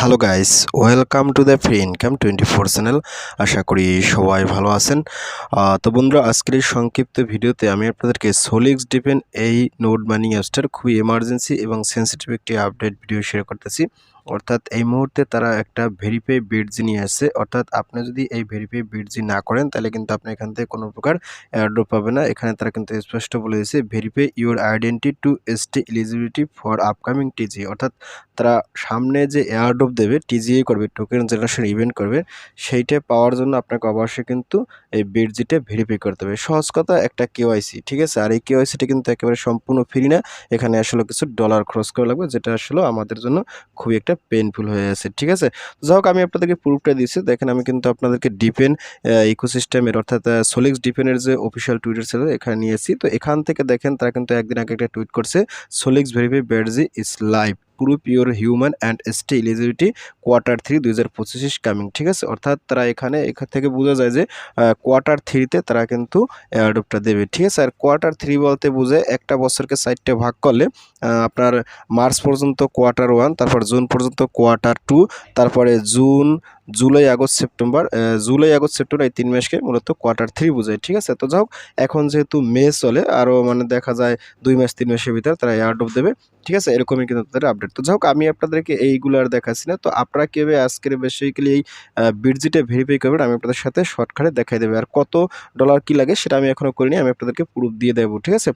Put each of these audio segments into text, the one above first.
Hello guys welcome to the free income twenty four channel আশা করি সবাই ভালো আছেন। তো বন্ধুরা, আজকের এই সংক্ষিপ্ত ভিডিওতে আমি আপনাদেরকে সোলিক্স ডিপেন এই নোট মানি অ্যাপসটার খুবই এমার্জেন্সি এবং সেন্সিটিভ একটি আপডেট ভিডিও শেয়ার করতেছি। অর্থাৎ এই মুহূর্তে তারা একটা ভেরিফাই বিডজি নিয়ে আসছে। অর্থাৎ আপনি যদি এই ভেরিফাই বিডজি না করেন, তাহলে কিন্তু আপনি এখান থেকে কোনো প্রকার এয়ারড্রপ পাবে না। এখানে তারা কিন্তু স্পষ্ট বলে দিয়েছে verify your identity to ST eligibility for upcoming TG অর্থাৎ তারা সামনে যে এয়ারড্রপ দেবে টিজিএ করবে টোকেন জেনারেশন ইভেন্ট করবে, সেইটা পাওয়ার জন্য আপনাকে অবশ্যই কিন্তু এই বিডজিটা ভেরিফাই করতে হবে। সহজ কথা, একটা কেওয়াইসি ঠিক আছে? আর এই কেওয়াইসিটা কিন্তু একেবারে সম্পূর্ণ ফ্রি না। এখানে আসলে কিছু ডলার খরচ করা লাগবে, যেটা আসলে আমাদের জন্য খুবই একটা পেনফুল হয়ে আছে, ঠিক আছে? যাই হোক, আমি আপনাদেরকে প্রুফটা দিচ্ছি দেখেন, আমি কিন্তু আপনাদেরকে ডিপেন ইকোসিস্টেমের অর্থাৎ সোলিক্স ডিপেনের যে অফিসিয়াল টুইটার ছিল, এখানে নিয়েছি। তো এখান থেকে দেখেন, তারা কিন্তু একদিন আগে একটা টুইট করছে Solix verify badge is live পুরো pure human and ST eligibility quarter three দুই হাজার পঁচিশ ইস কামিং ঠিক আছে? অর্থাৎ তারা এখানে, এখান থেকে বোঝা যায় যে কোয়ার্টার থ্রিতে তারা কিন্তু অ্যাডপ্টটা দেবে, ঠিক আছে? আর কোয়ার্টার থ্রি বলতে বুঝে একটা বছরকে সাইডটা ভাগ করলে আপনার মার্চ পর্যন্ত কোয়ার্টার ওয়ান তারপর জুন পর্যন্ত কোয়ার্টার টু তারপরে June July, August, September July, August, September এই তিন মাসকে মূলত কোয়ার্টার থ্রি বোঝায়, ঠিক আছে? তো যাই হোক, এখন যেহেতু মে চলে আরও মানে দেখা যায় দুই মাস, তিন মাসের ভিতরে তারা এয়ারডপ দেবে, ঠিক আছে? এরকমই কিন্তু তাদের আপডেট তো যাই হোক, আমি আপনাদেরকে এইগুলো আর দেখাচ্ছি না। তো আপনারা কীভাবে আজকের বেসিক্যালি এই বিডজিটা ভেরিফাই করবেন, আমি আপনাদের সাথে শর্টকাটে দেখাই দেবে। আর কত ডলার কি লাগে সেটা আমি এখনও করিনি, আমি আপনাদেরকে প্রুফ দিয়ে দেবো, ঠিক আছে?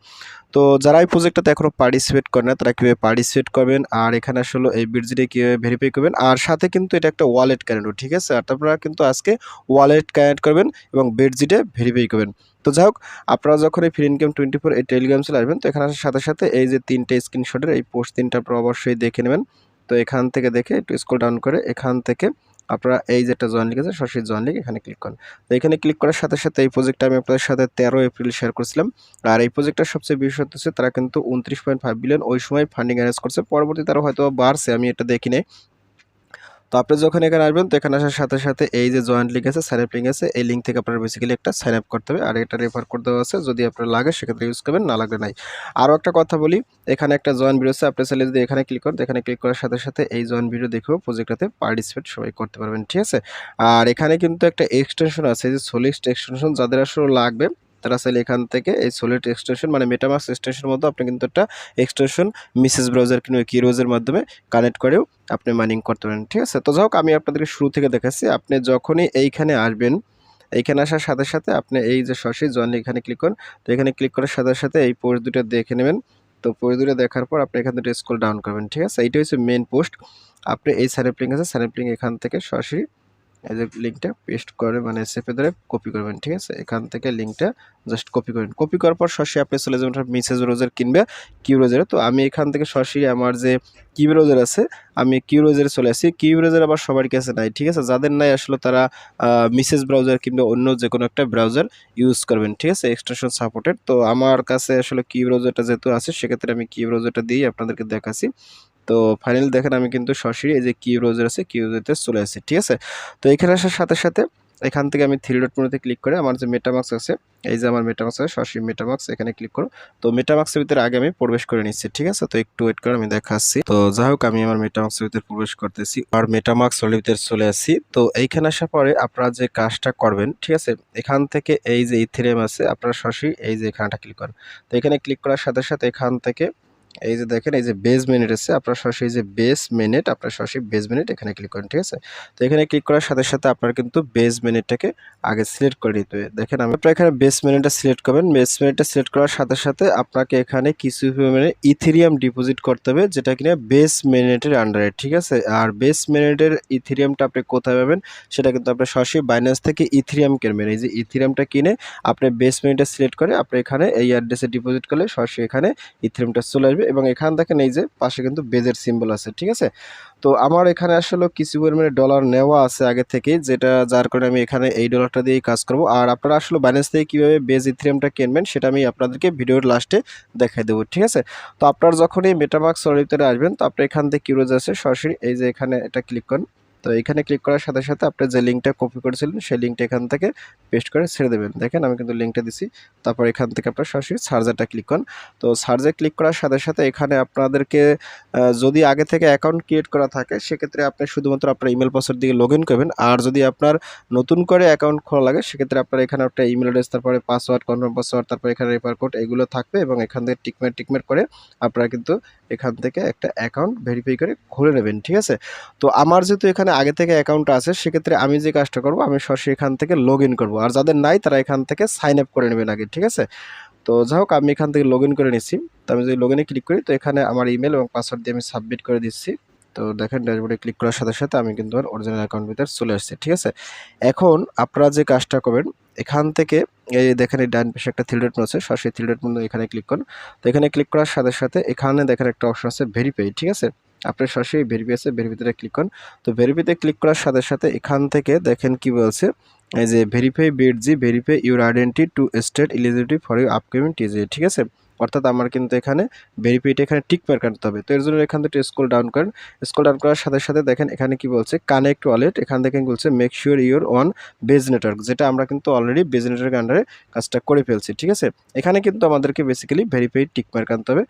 তো যারা এই প্রজেক্টটাতে এখনও পার্টিসিপেট করে না, তারা কীভাবে পার্টিসিপেট করবেন? আর এখানে আসলে এই বিডজিটা কীভাবে ভেরিফাই করবেন? আর সাথে কিন্তু এটা একটা ওয়ালেট কানেক্ট ঠিক আছে? আর আপনারা কিন্তু আজকে ওয়ালেট কানেক্ট করবেন এবং বিডজিটা ভেরিফাই করবেন। তো যাই হোক, আপনারা যখন এই ফ্রি ইনকাম টোয়েন্টি ফোর এই টেলিগ্রাম চলে আসবেন, তো এখানে আসার সাথে সাথে এই যে তিনটে স্ক্রিনশটের এই পোস্ট তিনটা আপনারা অবশ্যই দেখে নেবেন। তো এখান থেকে দেখে একটু স্ক্রল ডাউন করে এখান থেকে আপনারা এই যে একটা জয়েন লিখেছে সরাসরি জয়েন লিখে এখানে ক্লিক করেন। তো এখানে ক্লিক করার সাথে সাথে এই প্রজেক্টটা আমি আপনাদের সাথে তেরো এপ্রিল শেয়ার করেছিলাম। আর এই প্রজেক্টটার সবচেয়ে বিশেষত্ব হচ্ছে তারা কিন্তু উনত্রিশ পয়েন্ট ফাইভ বিলিয়ন ওই সময় ফান্ডিং অ্যারেঞ্জ করছে। পরবর্তী তারা হয়তো বাড়ছে, আমি এটা দেখি নাই। তো আপনি যখন এখানে আসবেন, তো এখানে আসার সাথে সাথে এই যে জয়েন্ট লিঙ্ক আছে সাইন আপ লিঙ্ক আছে, এই লিঙ্ক থেকে আপনার বেসিক্যালি একটা সাইন আপ করতে হবে। আর এটা রেফার করে দেওয়া আছে, যদি আপনার লাগে, সেক্ষেত্রে ইউজ করবেন, না লাগলে নাই। আরও একটা কথা বলি, এখানে একটা জয়েন ভিডিও আছে, আপনি চাইলে যদি এখানে ক্লিক করেন এখানে ক্লিক করার সাথে সাথে এই জয়েন ভিডিও দেখেও প্রজেক্টটাতে পার্টিসিপেট সবাই করতে পারবেন, ঠিক আছে? আর এখানে কিন্তু একটা এক্সটেনশন আছে যে সোলিস্ট এক্সটেনশন যাদের আসলে লাগবে তারা চাইলে এখান থেকে এই সোলিড এক্সটেনশন মানে মেটামাক্স এক্সটেনশনের মধ্যে আপনি কিন্তু একটা এক্সটেনশন মিসেস ব্রাউজার কিংবা কিরোজের মাধ্যমে কানেক্ট করেও আপনি মাইনিং করতে পারেন, ঠিক আছে? তো যাই হোক, আমি আপনাদেরকে শুরু থেকে দেখাচ্ছি। আপনি যখনই এইখানে আসবেন, এইখানে আসার সাথে সাথে আপনি এই যে সরাসরি জন এখানে ক্লিক করুন। তো এখানে ক্লিক করার সাথে সাথে এই পোস্ট দুটো দেখে নেবেন। তো পোস্ট দুটো দেখার পর আপনি এখান থেকে স্ক্রল ডাউন করবেন, ঠিক আছে? এইটা হচ্ছে মেন পোস্ট আপনি এই স্যারেপ্লিং আছে স্যারেপ্লিং এখান থেকে সরাসরি এই যে লিঙ্কটা পেস্ট করে মানে সেপে ধরে কপি করবেন, ঠিক আছে? এখান থেকে লিঙ্কটা জাস্ট কপি করবেন। কপি করার পর সরাসরি আপনি চলে যাবেন মিসেস রোজার কিনবে কিউ রোজারে তো আমি এখান থেকে সরাসরি আমার যে কিউ রোজার আছে, আমি কিউ রোজারে চলে আসি। কিউ রোজার আবার সবার কাছে নাই, ঠিক আছে? যাদের নাই আসলে তারা মিসেস ব্রাউজার কিংবা অন্য যে কোনো একটা ব্রাউজার ইউজ করবেন, ঠিক আছে? এক্সটেনশন সাপোর্টেড তো আমার কাছে আসলে কিউ ব্রাউজারটা যেহেতু আছে, সেক্ষেত্রে আমি কিউ ব্রাউজারটা দিয়েই আপনাদেরকে দেখাচ্ছি। তো ফাইনালি দেখেন আমি কিন্তু সরাসরি এই যে কিউ ব্রাউজার আছে কিউ ব্রাউজারতে চলে আসি ঠিক আছে? তো এখানে আসার সাথে সাথে এখান থেকে আমি থ্রি ডট মেনুতে ক্লিক করে আমার যে মেটামাক্স আছে, এই যে আমার মেটামাক্স আছে, সরাসরি মেটামাক্স এখানে ক্লিক করো। তো মেটামাক্সের ভিতরে আগে আমি প্রবেশ করে নিচ্ছি, ঠিক আছে? তো একটু ওয়েট করে আমি দেখাচ্ছি। তো যাই হোক, আমি আমার মেটামাক্সের ভিতরে প্রবেশ করতেছি, আর মেটামাক্স ওর ভিতরে চলে আসি তো এইখানে আসার পরে আপনারা যে কাজটা করবেন, ঠিক আছে? এখান থেকে এই যে ইথেরিয়াম আছে, আপনারা সরাসরি এই যে এখানটা ক্লিক করেন তো এখানে ক্লিক করার সাথে সাথে এখান থেকে এই যে দেখেন, এই যে বেস মিনিট আছে, আপনার সরাসরি যে বেস মিনিট আপনার সরাসরি বেস মিনিট এখানে ক্লিক করেন, ঠিক আছে? তো এখানে ক্লিক করার সাথে সাথে আপনার কিন্তু বেস মিনিটটাকে আগে সিলেক্ট করে নিতে হবে। দেখেন, আমি আপনার এখানে বেস মিনিটটা সিলেক্ট করবেন। বেস মিনিটটা সিলেক্ট করার সাথে সাথে আপনাকে এখানে কিছু পরিমাণে ইথেরিয়াম ডিপোজিট করতে হবে, যেটা কিনা বেস মিনিটের আন্ডারে ঠিক আছে? আর বেস মিনিটের ইথেরিয়ামটা আপনি কোথায় পাবেন? সেটা কিন্তু আপনার সরাসরি বাইন্যান্স থেকে ইথেরিয়াম কিনবেন এই যে ইথেরিয়ামটা কিনে আপনি বেস মিনিটটা সিলেক্ট করে আপনি এখানে এই অ্যাড্রেসে ডিপোজিট করলে সরাসরি এখানে ইথেরিয়ামটা চলে আসবে। এবং এখানে দেখেন এই যে পাশে কিন্তু বেজের সিম্বল আছে, ঠিক আছে? তো আমার এখানে আসলে কিছু পরিমাণে ডলার নেওয়া আছে আগে থেকে যেটা যার কারণে আমি এখানে এই ডলারটা দিয়েই কাজ করব। আর আপনারা আসলে ব্যালেন্স থেকে কীভাবে বেজ ইথ্রিয়ামটা কিনবেন সেটা আমি আপনাদেরকে ভিডিওর লাস্টে দেখাই দেবো, ঠিক আছে? তো আপনার যখন এই মেটামার্ক সরিতে আসবেন, তো আপনি এখান থেকে কিউরোজ আছে সরাসরি এই যে এখানে এটা ক্লিক করেন। তো এখানে ক্লিক করার সাথে সাথে আপনি যে লিঙ্কটা কপি করেছিলেন, সেই লিঙ্কটা এখান থেকে পেস্ট করে ছেড়ে দেবেন। দেখেন আমি কিন্তু লিঙ্কটা দিছি। তারপর এখান থেকে আপনার সরাসরি সার্জারটা ক্লিক করুন। তো সার্জে ক্লিক করার সাথে সাথে এখানে আপনাদেরকে যদি আগে থেকে অ্যাকাউন্ট ক্রিয়েট করা থাকে, সেক্ষেত্রে আপনি শুধুমাত্র আপনার ইমেল পাসওয়ার্ড দিয়ে লগ ইন করবেন। আর যদি আপনার নতুন করে অ্যাকাউন্ট খোলা লাগে, সেক্ষেত্রে আপনার এখানে একটা ইমেল অ্যাড্রেস তারপরে পাসওয়ার্ড কনফার্ম পাসওয়ার্ড তারপরে এখানে রেফার কোড এগুলো থাকবে এবং এখান থেকে টিকমেট টিকমেট করে আপনারা কিন্তু এখান থেকে একটা অ্যাকাউন্ট ভেরিফাই করে খুলে নেবেন, ঠিক আছে? তো আমার যেহেতু এখানে আগে থেকে অ্যাকাউন্ট আছে, সেক্ষেত্রে আমি যে কাজটা করব, আমি সরাসরি এখান থেকে লগ ইন করব। আর যাদের নাই, তারা এখান থেকে সাইন আপ করে নেবেন আগে, ঠিক আছে? তো যাই হোক, আমি এখান থেকে লগ ইন করে নিচ্ছি। তো আমি যদি লগ ক্লিক করি, তো এখানে আমার ইমেল এবং পাসওয়ার্ড দিয়ে আমি সাবমিট করে দিচ্ছি। তো দেখেন ড্যাশবোর্ডে ক্লিক করার সাথে সাথে আমি কিন্তু আমার অরিজিনাল অ্যাকাউন্ট ভিতরে চলে আসছি, ঠিক আছে? এখন আপনারা যে কাজটা করবেন, এখান থেকে এই দেখেন, এই ডান পাশে একটা থ্রি ডট আছে। সরাসরি থ্রি ডট এখানে ক্লিক করুন। তো এখানে ক্লিক করার সাথে সাথে এখানে দেখেন একটা অপশন আছে ভেরিফাই ঠিক আছে? আপনি সরাসরি ভেরিভি আছে ভেরিভিতে ক্লিক করুন। তো ভেরিফিতে ক্লিক করার সাথে সাথে এখান থেকে দেখেন কি বলছে? এই যে verify badge verify your identity to state eligibility for you upcoming TG ঠিক আছে? অর্থাৎ আমার কিন্তু এখানে ভেরিফাইটা এখানে টিক মার কাটতে হবে। তো এর জন্য এখান থেকে স্ক্রল ডাউন করেন। স্ক্রল ডাউন করার সাথে সাথে দেখেন এখানে কি বলছে? কানেক্ট ওয়ালেট এখান থেকে বলছে make sure your on Base network যেটা আমরা কিন্তু অলরেডি বেজ নেটওয়ার্ক আন্ডারে কাজটা করে ফেলছি, ঠিক আছে? এখানে কিন্তু আমাদেরকে বেসিক্যালি ভেরিফাই টিক মার কাটতে হবে।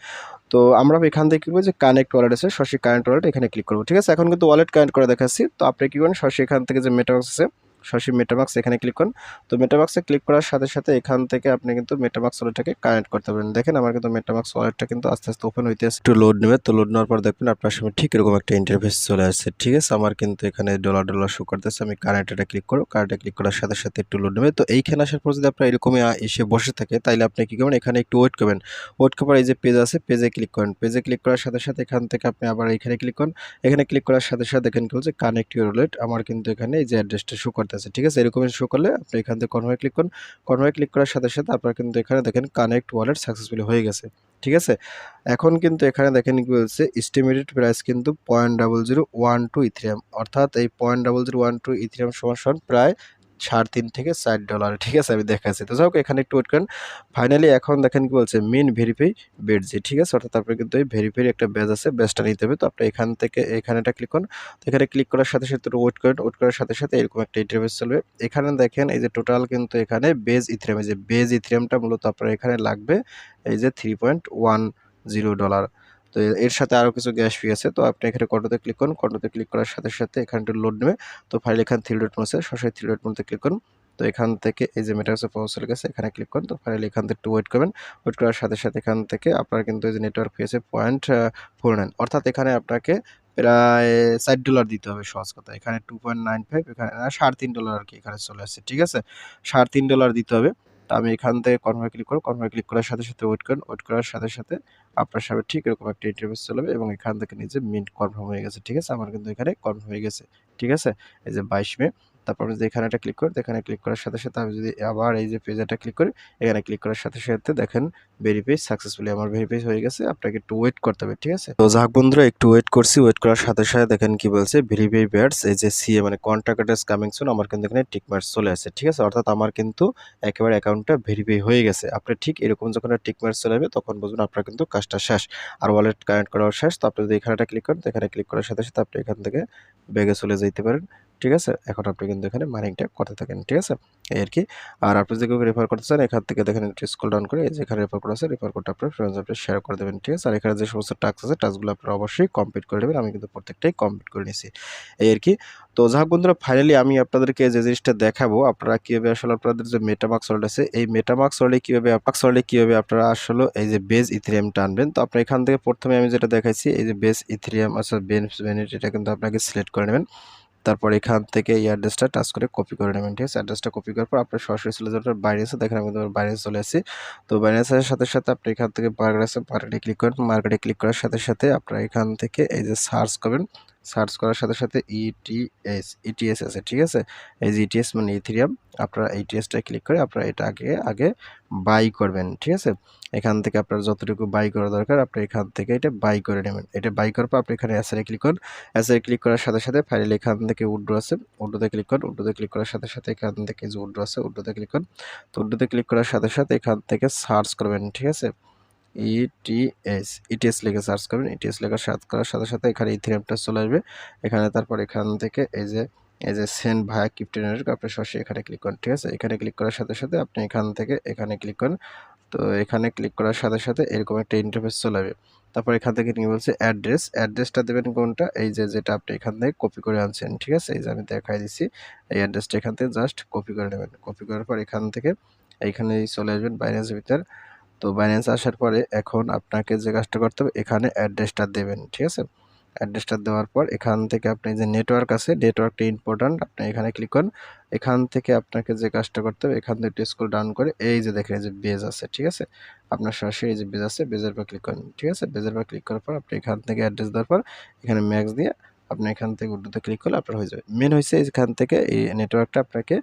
তো আমরা এখান থেকে কী যে কানেক্ট ওয়ালেট আছে, সরাসরি কানেক্ট ওয়ালেট এখানে ক্লিক করব, ঠিক আছে? এখন কিন্তু ওয়ালেট কানেক্ট করে দেখাচ্ছি। তো আপনি কী করেন? সরাসরি এখান থেকে যে মেটাবাক্স আছে সরাসরি মেটাবাক্স এখানে ক্লিক করুন। তো মেটাবাক্সে ক্লিক করার সাথে সাথে এখান থেকে আপনি কিন্তু মেটাবাক্স ওয়ালেটটাকে কানেক্ট করতে পারেন দেখেন আমার কিন্তু মেটাবাক্স ওয়ালেটটা কিন্তু আস্তে আস্তে ওপেন হইতে একটু লোড নেবে। তো লোড নেওয়ার পর দেখবেন আপনার সামনে ঠিক এরকম একটা ইন্টারফেস চলে আসছে। ঠিক আছে? আমার কিন্তু এখানে ডলার ডলার শো করতেছে। আমি কানেক্টটা ক্লিক করো কানেক্টে ক্লিক করার সাথে সাথে একটু লোড নেবে। তো এইখানে আসার পর যদি আপনার এরকমই এসে বসে থাকে তাহলে আপনি কি করবেন? এখানে একটু ওয়েট করবেন। ওয়েট করার এই যে পেজ আছে পেজে ক্লিক করেন। পেজে ক্লিক করার সাথে সাথে এখান থেকে আপনি আবার এখানে ক্লিক করুন। এখানে ক্লিক করার সাথে সাথে দেখেন কি বলছে কানেক্ট ইউর আমার কিন্তু এখানে এই যে অ্যাড্রেসটা শো করতেছে ঠিক আছে? এরকম শো করলে আপনি এখান থেকে কনভার্ট ক্লিক করুন। কনভার্ট ক্লিক করার সাথে সাথে আপনার কিন্তু এখানে দেখেন কানেক্ট ওয়ালেট সাকসেসফুলি হয়ে গেছে, ঠিক আছে? এখন কিন্তু এখানে দেখেন কি বলছে এস্টিমেটেড প্রাইস কিন্তু point double zero one two Ethereum অর্থাৎ এই point double zero one two Ethereum সমান সমান প্রায় সাড়ে তিন থেকে চার ডলার ঠিক আছে, আমি দেখাচ্ছি। তো যাই হোক, এখানে একটু ওয়েট করেন। ফাইনালি এখন দেখেন কি বলছে মেন ভেরিফাই বেডজি ঠিক আছে? অর্থাৎ আপনার কিন্তু এই ভেরিফাই একটা ব্যাজ আছে ব্যাজটা নিতে হবে। তো আপনি এখান থেকে, এখানে এটা ক্লিক করুন। তো এখানে ক্লিক করার সাথে সাথে ওয়েট করেন। ওয়েট করার সাথে সাথে এরকম একটা ইন্টারভেস চলবে। এখানে দেখেন, এই যে টোটাল কিন্তু এখানে বেজ ইথিরিয়াম এই যে বেজ ইথিরিয়ামটা মূলত আপনার এখানে লাগবে, এই যে three point one zero dollar তো এর সাথে আরও কিছু গ্যাস ফি আছে। তো আপনি এখানে কন্টোতে ক্লিক করুন। কন্টোতে ক্লিক করার সাথে সাথে এখানে একটু লোড নেবে। তো ফাইল এখানে থ্রি ডট আছে সরাসরি থ্রি ডট মধ্যে ক্লিক করুন। তো এখান থেকে এই যে মেটার্সে পাওয়া চলে গেছে, এখানে ক্লিক করুন। তো ফাইনালি এখান থেকে একটু ওয়েট করবেন। ওয়েট করার সাথে সাথে এখান থেকে আপনার কিন্তু এই যে নেটওয়ার্ক ফি আছে পয়েন্ট ফোর নাইন অর্থাৎ এখানে আপনাকে প্রায় চার ডলার দিতে হবে সহজ কথা। এখানে টু পয়েন্ট নাইন ফাইভ এখানে সাড়ে তিন ডলার আর কি এখানে চলে আসছে, ঠিক আছে? সাড়ে তিন ডলার দিতে হবে। তো আমি এখান থেকে কনফার্ম ক্লিক করব কনফার্ম ক্লিক করার সাথে সাথে ওয়েট করুন। ওয়েট করার সাথে সাথে আপনার সামনে ঠিক এরকম একটা ইন্টারভিউ চলবে এবং এখান থেকে নিজে মিন্ট কনফার্ম হয়ে গেছে, ঠিক আছে? আমার কিন্তু এখানে কনফার্ম হয়ে গেছে, ঠিক আছে? এই যে বাইশ মে তারপর যদি এখানে একটা ক্লিক করি এখানে ক্লিক করার সাথে সাথে আমি যদি আবার এই যে পেজটা ক্লিক করি, এখানে ক্লিক করার সাথে সাথে দেখেন ভেরিফাই সাকসেসফুলি আমার ভেরিফাই হয়ে গেছে, আপনাকে একটু ওয়েট করতে হবে, ঠিক আছে? তো যাক বন্ধুরা, একটু ওয়েট করছি ওয়েট করার সাথে সাথে দেখেন কি বলছে ভেরিফাই ব্যাটস এই যে সিএ মানে কন্ট্যাক্ট অ্যাড্রেস কামিং সুন আমার কিন্তু এখানে টিক মার্কস চলে আসে, ঠিক আছে? অর্থাৎ আমার কিন্তু একেবারে অ্যাকাউন্টটা ভেরিফাই হয়ে গেছে। আপনি ঠিক এরকম যখন টিক মার্কস চলে যাবে তখন বুঝুন আপনার কিন্তু কাজটা শেষ। আর ওয়ালেট কানেক্ট করাও শেষ, তো আপনি যদি এখানেটা ক্লিক করেন এখানে ক্লিক করার সাথে সাথে আপনি এখান থেকে ব্যাগে চলে যেতে পারেন। ঠিক আছে? এখন আপনি কিন্তু এখানে মাইনিংটা করতে থাকেন, ঠিক আছে? এই আর কি। আর আপনি যদি কেউ রেফার করতে চান, এখান থেকে দেখেন একটু স্কল ডাউন করে এই যে এখানে রেফার করা আছে রেফার কোডটা আপনার ফ্রেন্ডস আপনি শেয়ার করে দেবেন, ঠিক আছে? আর এখানে যে সমস্ত টাস্ক আছে টাস্কগুলো আপনারা অবশ্যই কমপ্লিট করে দেবেন আমি কিন্তু প্রত্যেকটাই কমপ্লিট করে নিয়েছি এই আর কি। তো যাক বন্ধুরা ফাইনালি আমি আপনাদেরকে যে জিনিসটা দেখাবো, আপনারা কীভাবে আসলে আপনাদের যে মেটামার্কস ওয়ার্ল্ড আছে, এই মেটামার্কস ওয়ার্ল্ডে কীভাবে মার্কস ওয়ার্ল্ডে কীভাবে আপনারা আসলে এই যে বেজ ইথিরিয়ামটা আনবেন, তো আপনার এখান থেকে প্রথমে আমি যেটা দেখাইছি, এই যে বেজ ইথিরিয়াম আছে বেন বেনিট এটা কিন্তু আপনাকে সিলেক্ট করে নেবেন। তারপর এখান থেকে এই অ্যাড্রেসটা টাচ করে কপি করে নেবেন, ঠিক আছে? অ্যাড্রেসটা কপি করার পর আপনার সরাসরি চলে যাবেন বাইরে আছে দেখেন আমি তোমার বাইরে চলে আসি। তো বাইরে আসার সাথে সাথে আপনি এখান থেকে মার্কেট মার্কেটে ক্লিক করেন। মার্কেটে ক্লিক করার সাথে সাথে আপনার এখান থেকে এই যে সার্চ করবেন। সার্চ করার সাথে সাথে E ইটিএস ইটিএস আছে, ঠিক আছে? এই যে ইটিএস মানে ইথিরিয়াম আপনারা ইটিএসটা ক্লিক করে আপনারা এটা আগে আগে বাই করবেন, ঠিক আছে? এখান থেকে আপনার যতটুকু বাই করা দরকার, আপনি এখান থেকে এটা বাই করে নেবেন। এটা বাই করার পর আপনি এখানে অ্যাসারে ক্লিক করুন। অ্যাসারে ক্লিক করার সাথে সাথে ফাইল এখান থেকে উড্রো আছে উড্রোতে ক্লিক করুন। উড্রোতে ক্লিক করার সাথে সাথে এখান থেকে যে উড্রো আছে উড্রোতে ক্লিক করুন। তো উড্রোতে ক্লিক করার সাথে সাথে এখান থেকে সার্চ করবেন, ঠিক আছে? ইটিএস ইটিএস লিখে সার্চ করবেন ইটিএস লেখা সার্চ করার সাথে সাথে এখানে ইথিরিয়ামটা চলে আসবে। এখানে তারপর এখান থেকে এই যে এই যে সেন্ড ভায়া ক্রিপ্টো নেটওয়ার্ক আপনি সরাসরি এখানে ক্লিক করেন, ঠিক আছে? এখানে ক্লিক করার সাথে সাথে আপনি এখান থেকে এখানে ক্লিক করেন। তো এখানে ক্লিক করার সাথে সাথে এরকম একটা ইন্টারফেস চলে আসবে। তারপর এখান থেকে নিয়ে বলছে অ্যাড্রেস অ্যাড্রেসটা দেবেন কোনটা? এই যে, যেটা আপনি এখান থেকে কপি করে আনছেন, ঠিক আছে? এই যে আমি দেখাই দিচ্ছি এই অ্যাড্রেসটা এখান থেকে জাস্ট কপি করে নেবেন। কপি করার পর এখান থেকে এইখানে চলে আসবেন বাইন্যান্সের ভিতর তো বাইন্যান্স আসার পরে এখন আপনাকে যে কাজটা করতে হবে, এখানে অ্যাড্রেসটা দেবেন, ঠিক আছে? অ্যাড্রেসটা দেওয়ার পর এখান থেকে আপনি যে নেটওয়ার্ক আছে নেটওয়ার্কটা ইম্পর্ট্যান্ট আপনি এখানে ক্লিক করুন। এখান থেকে আপনাকে যে কাজটা করতে হবে, এখান থেকে স্কুল ডাউন করে এই যে দেখেন এই যে বেজ আছে, ঠিক আছে? আপনার সরাসরি এই যে বেজ আছে বেজের পর ক্লিক করেন, ঠিক আছে? বেজের পর ক্লিক করার পর আপনি এখান থেকে অ্যাড্রেস দেওয়ার পর এখানে ম্যাক্স দিয়ে আপনি এখান থেকে উর্দুতে ক্লিক করলে আপনার হয়ে যাবে। মেন হয়েছে এখান থেকে এই নেটওয়ার্কটা আপনাকে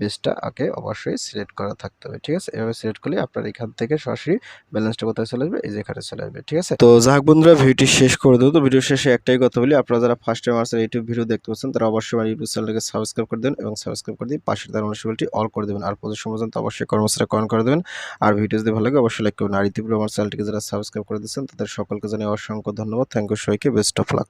বেসটা আগে অবশ্যই সিলেক্ট করা থাকতে হবে, ঠিক আছে? এভাবে সিলেক্ট করলে আপনার এখান থেকে সরাসরি ব্যালেন্সটা কোথায় চলে আসবে? এই যে এখানে চলে আসবে, ঠিক আছে? তো যাক বন্ধুরা, ভিডিওটি শেষ করে দেবো। তো ভিডিও শেষে একটাই কথা বলি, আপনারা যারা ফার্স্ট টাইম আমার ইউটিউব ভিডিও দেখতে পাচ্ছেন, তারা অবশ্যই আমার ইউটিউব চ্যানেলকে সাবস্ক্রাইব করে দেবেন এবং সাবস্ক্রাইব করে দিয়ে পাশে তার অনুশীলনটি অল করে দেবেন। আর সময় পর্যন্ত অবশ্যই কর্মচারী কন করে দেবেন। আর ভিডিও যদি ভালো লাগে, অবশ্যই লাইক করবেন। আর ইতিপূর্বে আমার চ্যানেলটিকে যারা সাবস্ক্রাইব করে দিচ্ছেন তাদের সকলকে জানিয়ে অসংখ্য ধন্যবাদ। থ্যাংক ইউ সবাইকে বেস্ট অফ লাক